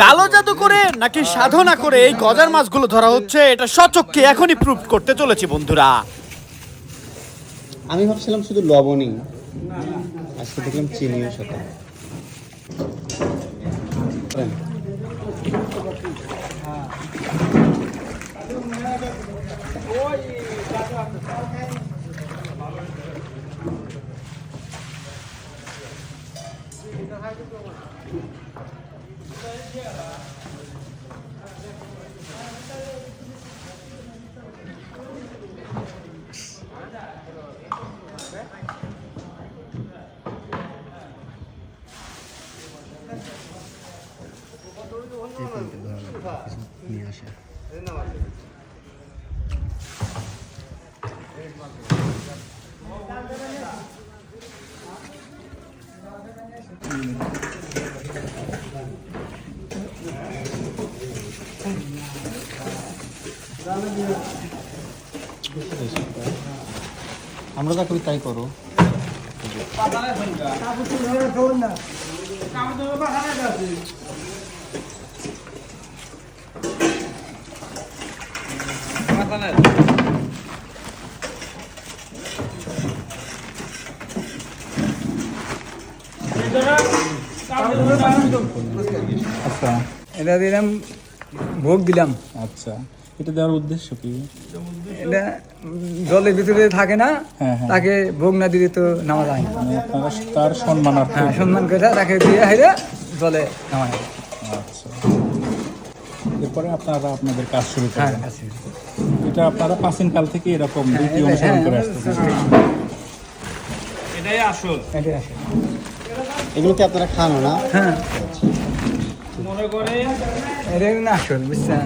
কালো জাদু করে নাকি সাধনা করে এই গজার মাছগুলো ধরা হচ্ছে? এটা সচক্ষে এখনই প্রুভ করতে চলেছি, বন্ধুরা। আমি ভাবছিলাম শুধু লবণই। আজকে দেখলাম চিনিও সাথে। করেন। নিয়ে আসে আমরা যা করি তাই করো। আচ্ছা এটা দিলাম ভোগ দিলাম। আচ্ছা। এটা দেওয়ার উদ্দেশ্য কি? এটা জলের ভিতরে থাকে না হ্যাঁ, হ্যাঁ। তাকে ভোগ না দিলে তো নামা যায় না। মানে আপনারা তার সম্মানার্থে হ্যাঁ সম্মান করে তাকে দিয়ে হাইরে জলে নামায় আচ্ছা। এরপরে আপনারা আপনাদের কাজ শুরু হ্যাঁ করেন এটা আপনারা প্রাচীন কাল থেকে এরকম রীতি অনুসরণ হ্যাঁ, করে আসতেছেন। এটাই আসল। এটাই আসল। এগুলো কি আপনারা খানো না? হ্যাঁ। এটাই না আসল বুঝছেন?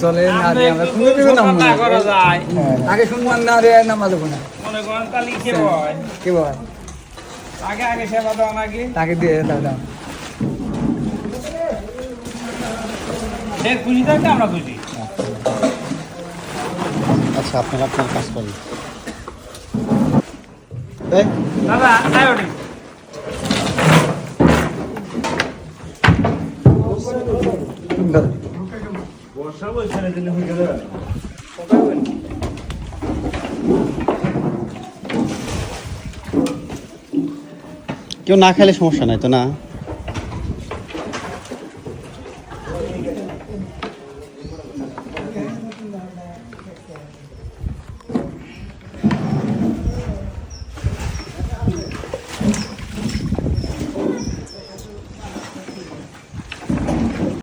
জলে না দিয়ে আমরা কোনো কিছু নামবো না হ্যাঁ তাকে সম্মান না দিয়ে নামা যাব না। মনে করেন কালি কে হয়? কি বল আগে আগে সেবা দেওয়া নাকি তাকে দিয়ে দাও দাও। খুশি থাকলে আমরা খুশি। আচ্ছা আপনারা আপনার কাজ করেন। এই, দাদা ওঠে দাও। কেউ না খেলে সমস্যা নাই তো না